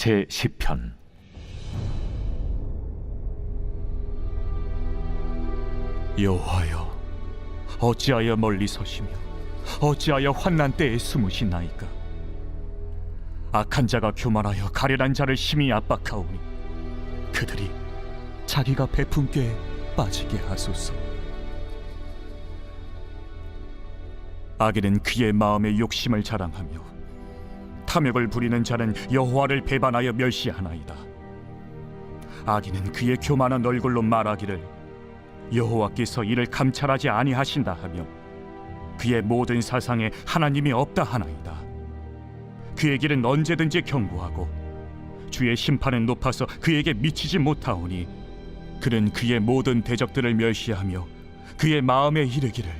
제 10편. 여호와여 어찌하여 멀리 서시며 어찌하여 환난 때에 숨으시나이까? 악한 자가 교만하여 가련한 자를 심히 압박하오니 그들이 자기가 베푼 꾀에 빠지게 하소서. 악인은 그의 마음의 욕심을 자랑하며 탐욕을 부리는 자는 여호와를 배반하여 멸시하나이다. 악인은 그의 교만한 얼굴로 말하기를 여호와께서 이를 감찰하지 아니하신다 하며 그의 모든 사상에 하나님이 없다 하나이다. 그의 길은 언제든지 경고하고 주의 심판은 높아서 그에게 미치지 못하오니 그는 그의 모든 대적들을 멸시하며 그의 마음에 이르기를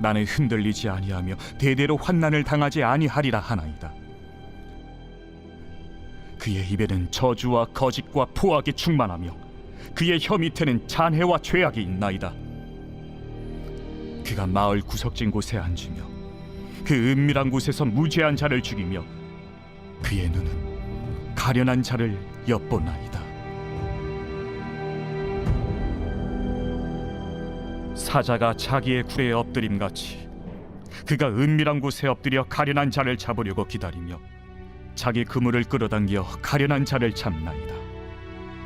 나는 흔들리지 아니하며 대대로 환난을 당하지 아니하리라 하나이다. 그의 입에는 저주와 거짓과 포악이 충만하며 그의 혀 밑에는 잔해와 죄악이 있나이다. 그가 마을 구석진 곳에 앉으며 그 은밀한 곳에서 무죄한 자를 죽이며 그의 눈은 가련한 자를 엿보나이다. 사자가 자기의 굴에 엎드림 같이 그가 은밀한 곳에 엎드려 가련한 자를 잡으려고 기다리며 자기 그물을 끌어당겨 가련한 자를 잡나이다.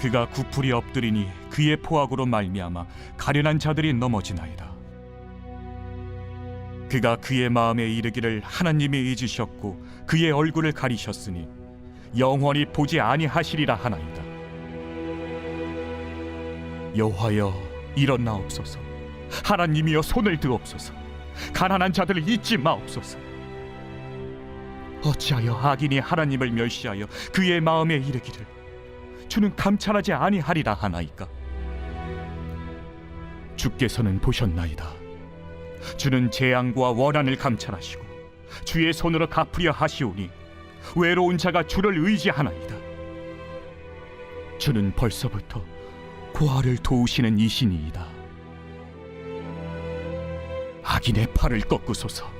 그가 구풀이 엎드리니 그의 포악으로 말미암아 가련한 자들이 넘어지나이다. 그가 그의 마음에 이르기를 하나님이 잊으셨고 그의 얼굴을 가리셨으니 영원히 보지 아니하시리라 하나이다. 여호와여 일어나옵소서. 하나님이여 손을 드옵소서. 가난한 자들을 잊지 마옵소서. 어찌하여 악인이 하나님을 멸시하여 그의 마음에 이르기를? 주는 감찰하지 아니하리라 하나이까? 주께서는 보셨나이다. 주는 재앙과 원한을 감찰하시고 주의 손으로 갚으려 하시오니 외로운 자가 주를 의지하나이다. 주는 벌써부터 고아를 도우시는 이신이이다. 악인의 팔을 꺾으소서